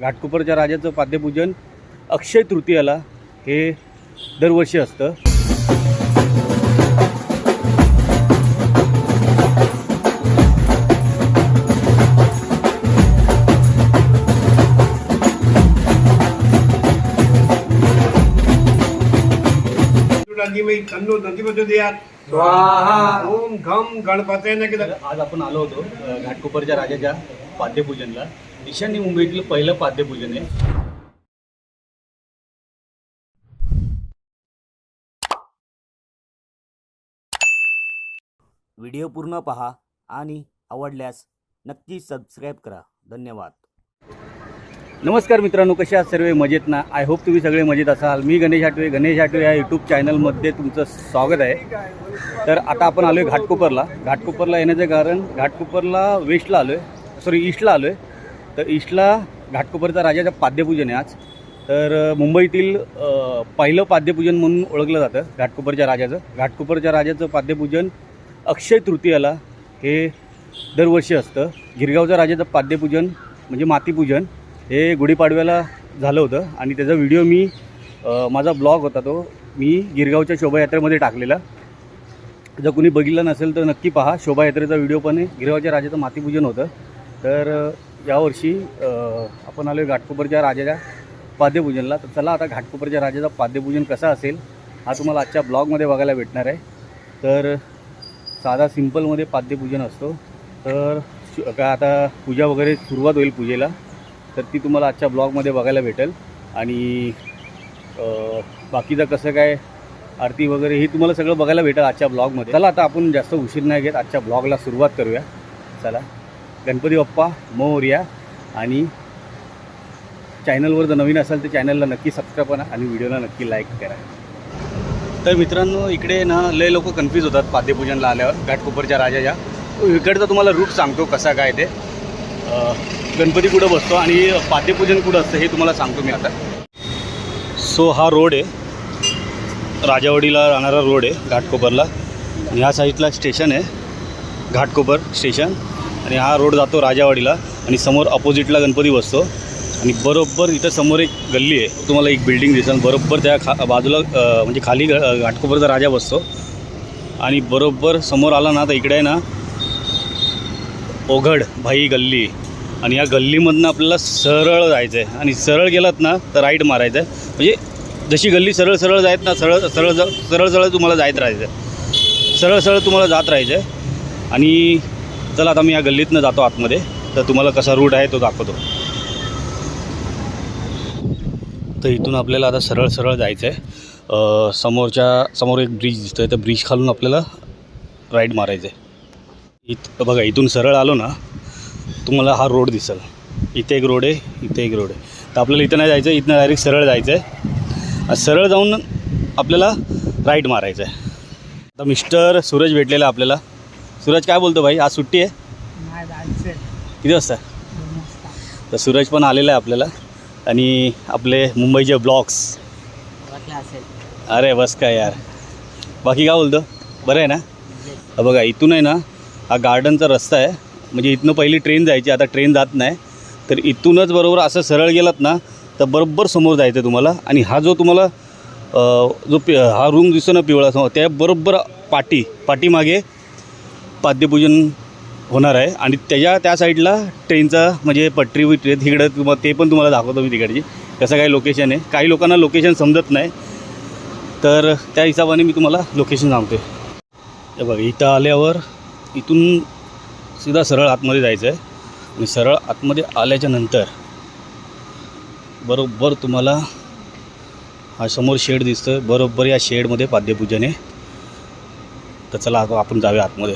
घाटकोपरच्या राजाचं पाद्यपूजन अक्षय तृतीयाला हे दरवर्षी असतं. नदीमध्ये तन्नो नदीमध्ये द्या ओम घम गणपती आज आपण आलो होतो घाटकोपरच्या राजाच्या पाद्यपूजनला. ईशान्य मुंबईतील पहिलं पाद्यपूजन आहे. व्हिडिओ पूर्ण पहा आणि आवडल्यास नक्की सबस्क्राईब करा. धन्यवाद. नमस्कार मित्रांनो कसे आहात सर्व? मजेत ना? आय होप तुम्ही सगळे मजेत असाल. मी गणेश आटवे गणेश आटवे या यूट्यूब चॅनलमध्ये तुमचं स्वागत आहे. तर आता आपण आलो आहे घाटकोपरला. घाटकोपरला येण्याचं कारण घाटकोपरला वेस्टला आलो आहे सॉरी ईस्टला आलो आहे तर ईस्टला घाटकोपरचा राजाचं पाद्यपूजन आहे आज. तर मुंबईतील पहिलं पाद्यपूजन म्हणून ओळखलं जातं घाटकोपरच्या राजाचं. घाटकोपरच्या राजाचं पाद्यपूजन अक्षय तृतीयाला हे दरवर्षी असतं. गिरगावच्या राजाचं पाद्यपूजन म्हणजे मातीपूजन हे गुढीपाडव्याला झालं होतं आणि त्याचा व्हिडिओ मी माझा ब्लॉग होता तो मी गिरगावच्या शोभायात्रेमध्ये टाकलेला. जर कुणी बघितलं नसेल तर नक्की पहा. शोभायात्रेचा व्हिडिओ पण आहे. गिरगावच्या राजाचं मातीपूजन होतं. तर यावर्षी आपण आलो आहे घाटकोपरच्या राजाच्या पाद्यपूजनला. तर चला आता घाटकोपरच्या राजाचा पाद्यपूजन कसा असेल हा तुम्हाला आजच्या ब्लॉगमध्ये बघायला भेटणार आहे. तर साधा सिम्पलमध्ये पाद्यपूजन असतो. तर काय का आता पूजा वगैरे सुरुवात होईल पूजेला. तर ती तुम्हाला आजच्या ब्लॉगमध्ये बघायला भेटेल. आणि बाकीचं कसं काय आरती वगैरे हे तुम्हाला सगळं बघायला भेटेल आजच्या ब्लॉगमध्ये. चला आता आपण जास्त उशीर नाही घेत. आजच्या ब्लॉगला सुरुवात करूया. चला. गणपती बाप्पा मोर्या आणि चॅनलवर जर नवीन असाल तर चॅनलला नक्की सबस्क्राईब करा आणि व्हिडिओला नक्की लाईक करा. तर मित्रांनो इकडे ना लय लोक कन्फ्यूज होतात पाद्यपूजनला आल्यावर. घाटकोपरच्या राजाच्या इकडचा तुम्हाला रूट सांगतो कसा काय ते. गणपती कुठं बसतो आणि पाद्यपूजन कुठं असतं हे तुम्हाला सांगतो मी आता. सो हा रोड आहे. राजावाडीला राहणारा रोड आहे घाटकोपरला. आणि ह्या साईडला स्टेशन आहे. घाटकोपर स्टेशन आणि हा रोड जातो राजावाडीला आणि समोर अपोजिटला गणपती बसतो. आणि बरोबर इथं समोर एक गल्ली आहे. तुम्हाला एक बिल्डिंग दिसेल. बरोबर त्या खा बाजूला म्हणजे खाली घाटकोपरचा राजा बसतो. आणि बरोबर समोर आला ना तर इकडे आहे ना ओघड भाई गल्ली. आणि या गल्लीमधनं आपल्याला सरळ जायचं आहे आणि सरळ गेलात ना तर राईट मारायचं आहे म्हणजे जशी गल्ली सरळ सरळ जायत ना सरळ सरळ सरळ सरळ तुम्हाला जायत राहायचं आहे सरळ सरळ तुम्हाला जात राहायचं आहे आणि चला आता मी या गल्लीतनं जातो आतमध्ये. तर तुम्हाला कसा रूट आहे तो दाखवतो. तर इथून आपल्याला आता सरळ सरळ जायचं आहे समोरच्या समोर एक ब्रिज दिसतो आहे त्या ब्रिज खालून आपल्याला राईड मारायचं आहे इथं बघा इथून सरळ आलो ना तुम्हाला हा रोड दिसेल. इथे एक रोड आहे इथे एक रोड आहे. तर आपल्याला इथं नाही जायचं इथनं डायरेक्ट सरळ जायचं आहे सरळ जाऊन आपल्याला राईट मारायचं आहे आता मिस्टर सूरज भेटलेला आपल्याला. सूरज काय बोलतो भाई? आज सुट्टी आहे? किती वाजता? तर सूरज पण आलेला आहे आपल्याला. आणि आपले मुंबईचे ब्लॉग्स असेल अरे बस काय यार. बाकी काय बोलतो? बरं आहे ना? हा बघा इथून आहे ना हा गार्डनचा रस्ता आहे. म्हणजे इथनं पहिली ट्रेन जायची आता ट्रेन जात नाही. तर इथूनच बरोबर असं सरळ गेलात ना तर बरोबर समोर जायचं आहे तुम्हाला. आणि हा जो तुम्हाला जो पि हा रूम दिसतो ना पिवळा समोर त्या बरोबर पाटी पाठीमागे पाद्यपूजन होणार आहे. आणि त्याच्या त्या साईडला ट्रेनचा म्हणजे पटरी ट्रेन तिकडं तुम्हाला ते पण तुम्हाला दाखवतो मी तिकडची. कसं काय लोकेशन आहे. काही लोकांना लोकेशन समजत नाही. तर त्या हिशोबाने मी तुम्हाला लोकेशन सांगतो हे बघा इथं आल्यावर इथून सीधा सरळ आतमध्ये जायचं आहे आणि सरळ आतमध्ये आल्याच्यानंतर बरोबर तुम्हाला हा समोर शेड दिसतो आहे बरोबर या शेडमध्ये पाद्यपूजन आहे. तर चला आपण जाऊया आतमध्ये.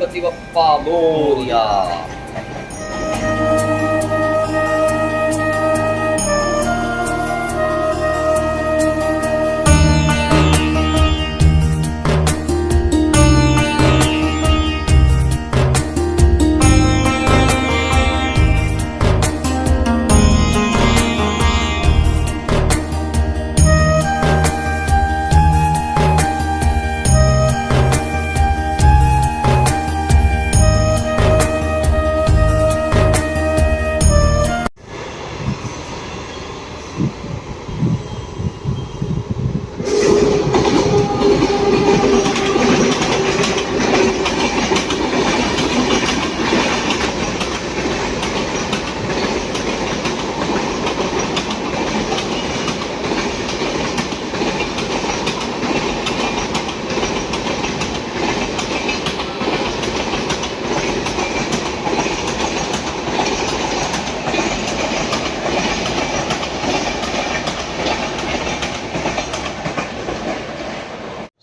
गणपती बाप्पा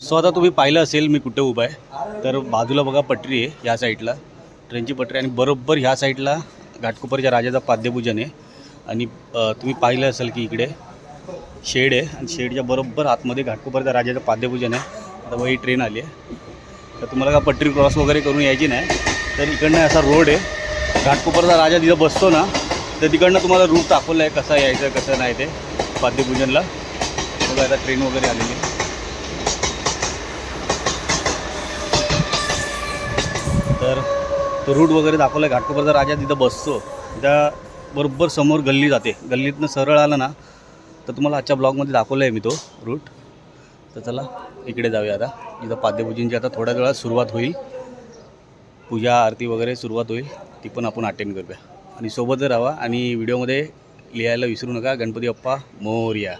स्वतः सो आता तुम्ही पाहिलं असेल मी कुठे उभा आहे. तर बाजूला बघा पटरी आहे ह्या साईडला. ट्रेनची पटरी आणि बरोबर ह्या साईडला घाटकोपरच्या राजाचा पाद्यपूजन आहे. आणि तुम्ही पाहिलं असेल की इकडे शेड आहे आणि शेडच्या बरोबर आतमध्ये घाटकोपरच्या राजाचं पाद्यपूजन आहे. आता वही ट्रेन आली आहे. तर तुम्हाला का पटरी क्रॉस वगैरे करून यायची नाही. तर इकडनं असा रोड आहे. घाटकोपरचा राजा तिथं बसतो ना तर तिकडनं तुम्हाला रूट दाखवलं आहे कसा यायचं कसं नाही ते पाद्यपूजनला बघा आता ट्रेन वगैरे आलेली आहे तर तो रूट वगैरे दाखवला घाटकोपरचा राजा तिथं बसतो त्या बरोबर समोर गल्ली जाते. गल्लीतनं सरळ आलं ना तर तुम्हाला आजच्या ब्लॉगमध्ये दाखवलं आहे मी तो रूट तर चला इकडे जाऊया आता. इथं पाद्यपूजींची आता थोड्या वेळात सुरुवात होईल. पूजा आरती वगैरे सुरुवात होईल. ती पण आपण अटेंड करूया. आणि सोबत राहा आणि व्हिडिओमध्ये लिहायला विसरू नका. गणपती बाप्पा मोर्या.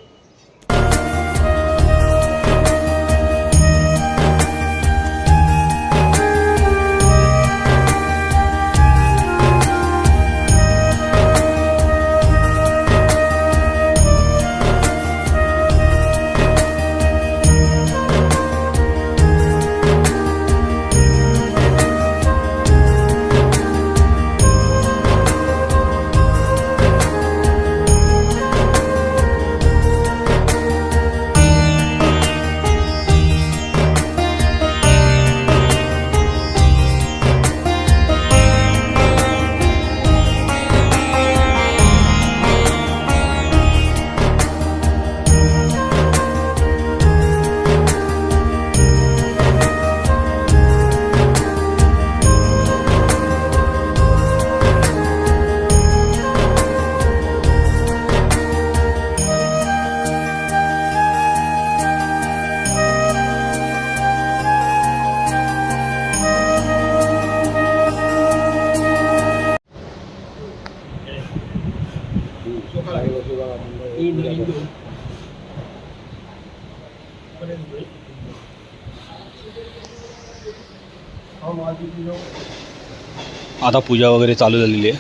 आता पूजा वगैरे चालू झालेली आहे.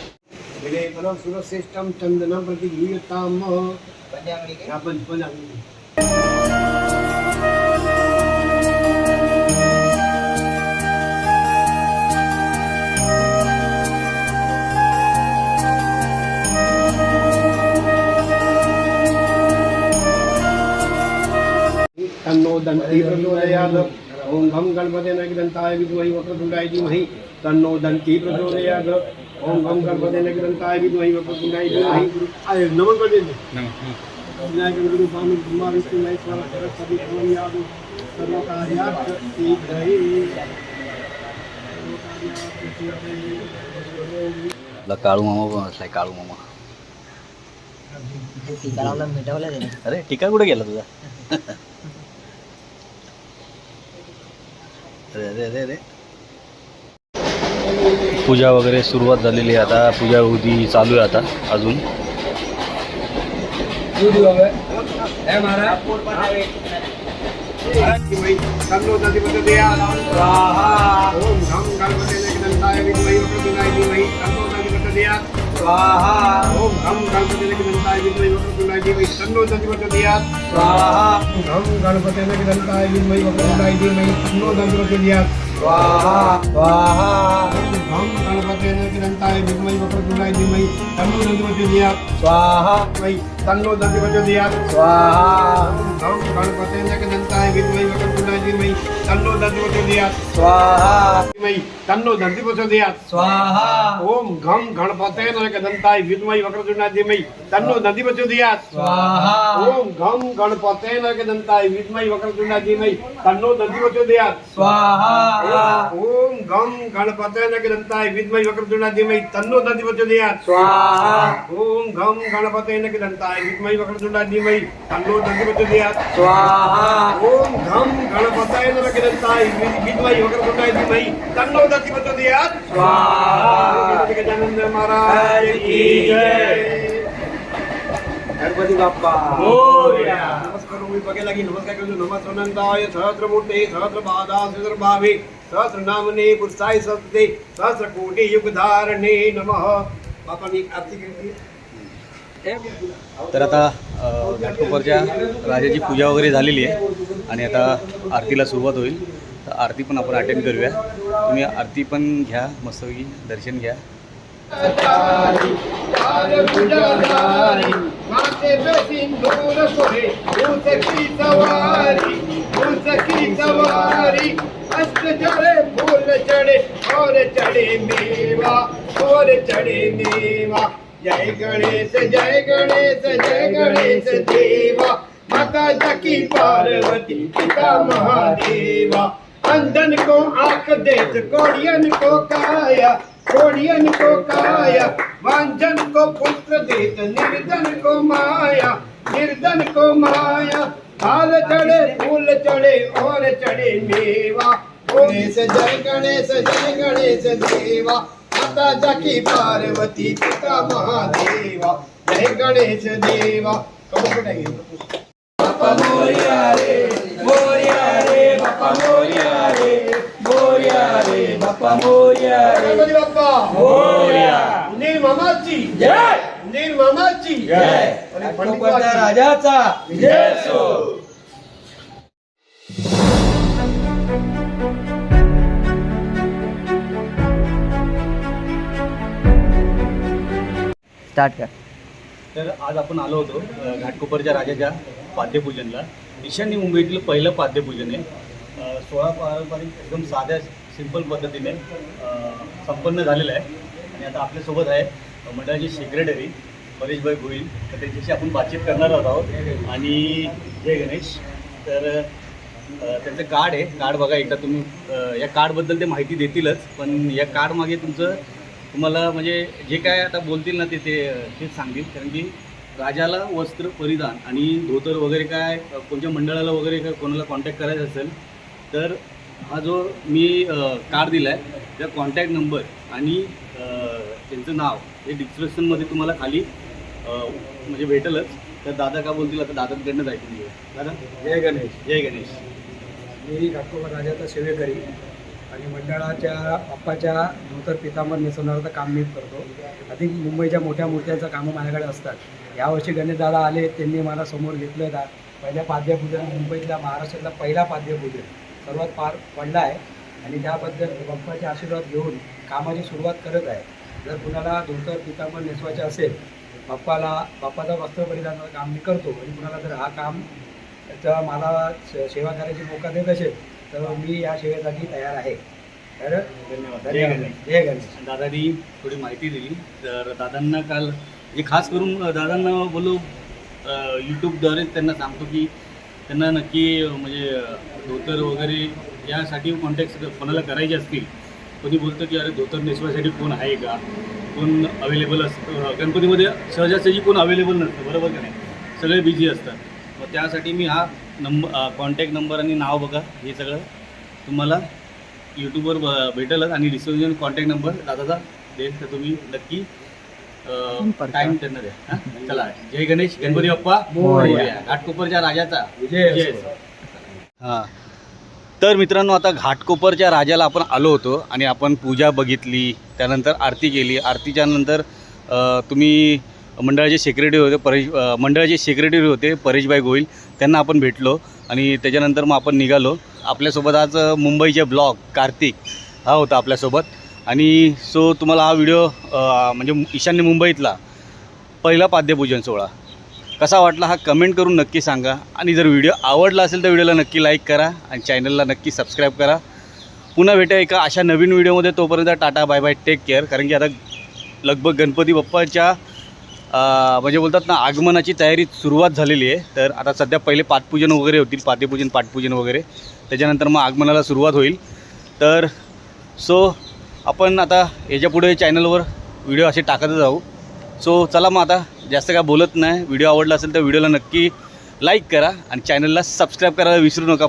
विनयफलं चंदना चंदनं प्रतिगृह्यताम् या पंचपदांनी तन्नो दन्ती प्रचोदयात् ॐ घं गणपतेन दन्ताय विद्महे वक्रतुण्डाय धीमहि तन्नो दन्ती प्रचोदयात् ॐ घं गणपतेन दन्ताय विद्महे वक्रतुण्डाय धीमहि आय नमन कर देंगे विनायक गुरु स्वामी ब्रह्मा विष्णु महेश्वर सरस्वती सर्व कार्यार्थ सिद्धये आपला काळू मामा. काळू मामा मिटवलं अरे टीका कुठे गेला तुझा अरे अरे अरे अरे पूजा वगैरे सुरुवात झालेली आहे आता. पूजा उदी चालू आहे आता अजून. स्वाहा. वक्रतुण्डाय धीमहि तन्नो दधिपतया स्वाहा घं गणपतेन दन्ताय विद्महे वक्रतुण्डाय धीमहि तन्नो दधिपतया स्वाहा स्वाहा ओम गणपते नगदंताय विद्महे वक्रतुंडाय धीमहि तन्नो दन्ति प्रचोदयात् स्वाहा वै स्वाहा दन्ति प्रचोदयात् स्वाहा. ओम गणपते नगदंताय विद्महे वक्रतुंडाय धीमहि तन्नो दन्ति प्रचोदयात् स्वाहा. धीमहि तन्नो दन्ति प्रचोदयात् स्वाहा. ओम घम गणपते नगदंताय विद्महे वक्रतुंडाय धीमहि तन्नो दन्ति प्रचोदयात् स्वाहा. ओम घम गणपते नगदंताय विद्महे वक्रतुंडाय धीमहि तन्नो दन्ति प्रचोदयात् स्वाहा. ओम गम गणपते नगदंताय विद्महे वक्रतुंडाय धीमहि तन्नो दन्ति प्रचोदयात् स्वाहा. ओम घम गणपते स्वाहा. ओम घम गणपते नगदंताय विद्महे वक्रतुंडाय धीमहि तन्नो दन्ति प्रचोदयात् स्वाहा. गजानन महाराज की जय. गणपती बाप्पा. नमस्कार मी बघायला की नमस्कार करतो. नमः अनंताय सहस्रमूर्ते सहस्रपादा सहस्रभावे सहस्रनामने पुरुषाय सत्ते सहस्र कोटी युगधारणे नमः. बापांनी आरती केली तर आता घाटकोपरच्या राजाची पूजा वगैरे झालेली आहे आणि आता आरतीला सुरुवात होईल. तर आरती पण आपण अटेंड करूया. तुम्ही आरती पण घ्या मस्तपैकी दर्शन घ्या. चढ़े और चढ़े मेवा और चढ़े मेवा. जय गणेश जय गणेश जय गणेश देवा। माता जकी पार्वती, पिता महादेवा। अंधन को आँख देत, कोड़ियन को काया, कोड़ियन को काया। वांझन को पुत्र देत, निर्धन को माया, निर्धन को माया। फाल चढ़े, फूल चढ़े, और चढ़े मेवा। गणेश, जय गणेश जय गणेश देवा। माता जकी पार्वती पिता महादेवा जय गणेश देवा. बाप्पा मोरिया रे मोरिया रे बाप्पा मोरिया रे मोरिया रे बाप्पा मोरिया रे बाप्पा. मोरिया नील मामाची जय. नील मामाची जय. राजाचा. विजय असो स्टार्ट कर. तर आज आपण आलो होतो घाटकोपरच्या राजाच्या पाद्यपूजनला. ईशान्य मुंबईतील पहिलं पाद्यपूजन आहे. सोळा पारंपरिक एकदम साध्या सिंपल पद्धतीने संपन्न झालेलं आहे. आणि आता आपल्यासोबत आहे अ, मंडळाचे सेक्रेटरी परेशभाई गोईल तर त्यांच्याशी आपण बातचीत करणार आहोत. आणि जय गणेश तर त्यांचं कार्ड आहे. कार्ड बघा एकदा तुम्ही या कार्डबद्दल ते माहिती देतीलच. पण या कार्डमागे तुमचं तुम्हाला म्हणजे जे काय आता बोलतील ना ते ते तेच सांगतील. कारण की राजाला वस्त्र परिधान आणि धोतर वगैरे काय कोणत्या मंडळाला वगैरे काय कोणाला कॉन्टॅक्ट करायचा असेल तर हा जो मी कार्ड दिला आहे त्या कॉन्टॅक्ट नंबर आणि त्यांचं नाव हे डिस्क्रिप्शनमध्ये तुम्हाला खाली म्हणजे भेटेलच. तर दादा का बोलतील? आता दादांकडनंच ऐकून घेऊ दादा? जय गणेश. जय गणेश. मी घाटकोपर राजाचा सेवेकरी. आणि मंडळाच्या बाप्पाच्या धोतर पितांवर नेसवणारं काम मी करतो. अधिक मुंबईच्या मोठ्या मूर्त्यांचं कामं माझ्याकडे असतात. यावर्षी गणेशदादा आले त्यांनी मला समोर घेतलं दा पहिल्या पाद्यपूजन मुंबईतल्या महाराष्ट्रातला पहिला पाद्यपूजन. सर्वात पार पडला आहे. आणि त्याबद्दल बाप्पाचे आशीर्वाद घेऊन कामाची सुरुवात करत आहे. जर कुणाला धोतर पितांवर नेसवायचे असेल बाप्पाला बाप्पाचा वस्त्र परिधानाचं काम मी करतो. आणि कुणाला जर हा काम तर मला सेवा करायची मौका देत असेल तर मी या सेवेसाठी तयार आहे. तर धन्यवाद. जय धन्यवाद गणेश. जय गणेश. दादानी थोडी माहिती दिली. तर दादांना काल म्हणजे खास करून दादांना बोलू यूट्यूबद्वारे त्यांना सांगतो की त्यांना नक्की म्हणजे धोतर वगैरे यासाठी कॉन्टॅक्ट कोणाला करायचे असतील? कोणी बोलतं की अरे धोतर नेसवायसाठी कोण आहे का? कोण अवेलेबल असतं गणपतीमध्ये सहजासहजी कोण अवेलेबल नसतं. बरोबर का नाही? सगळे बिझी असतात. मग त्यासाठी मी हा नंबर कॉन्टॅक्ट नंबर आणि नाव बघा हे सगळं. तुम्हाला यूट्यूबवर ब- भेटेलच आणि डिस्क्रिप्शन कॉन्टॅक्ट नंबर दादाचा देईल तर तुम्ही नक्की टाईम त्यांना द्या. हा? चला जय गणेश गणपती बाप्पा. मोरया. घाटकोपरच्या राजाचा. विजय असो. हां. तर मित्रांनो आता घाटकोपरच्या राजाला आपण आलो होतो आणि आपण पूजा बघितली त्यानंतर आरती केली. आरतीच्या नंतर अ, तुम्ही मंडळाचे सेक्रेटरी होते परेश अ, मंडळाचे सेक्रेटरी होते परेशभाई गोईल त्यांना आपण भेटलो आणि त्याच्यानंतर मग आपण निघालो. आपल्यासोबत आज मुंबईचे ब्लॉग कार्तिक हा होता आपल्यासोबत. आणि सो तुम्हाला हा व्हिडिओ म्हणजे ईशान्य मुंबईतला पहिला पाद्यपूजन सोहळा. कसा वाटला हा कमेंट करून नक्की सांगा. आणि जर व्हिडिओ आवडला असेल तर व्हिडिओला नक्की लाईक करा आणि चॅनलला नक्की सबस्क्राईब करा. पुन्हा भेटा एका अशा नवीन व्हिडिओमध्ये. तोपर्यंत tata bye bye take care. कारण की आता लगभग गणपती बाप्पाच्या म्हणजे बोलतात ना आगमनाची तयारी सुरुवात झालेली आहे. तर आता सध्या पहिले पाठपूजन वगैरे होतील पातेपूजन पाठपूजन वगैरे. त्याच्यानंतर मग आगमनाला सुरुवात होईल. तर सो आपण आता याच्यापुढे चॅनलवर व्हिडिओ असे टाकतच जाऊ सो चला मग आता जास्त काय बोलत नाही. व्हिडिओ आवडला असेल तर व्हिडिओला नक्की लाईक करा आणि चॅनलला सबस्क्राईब करायला विसरू नका.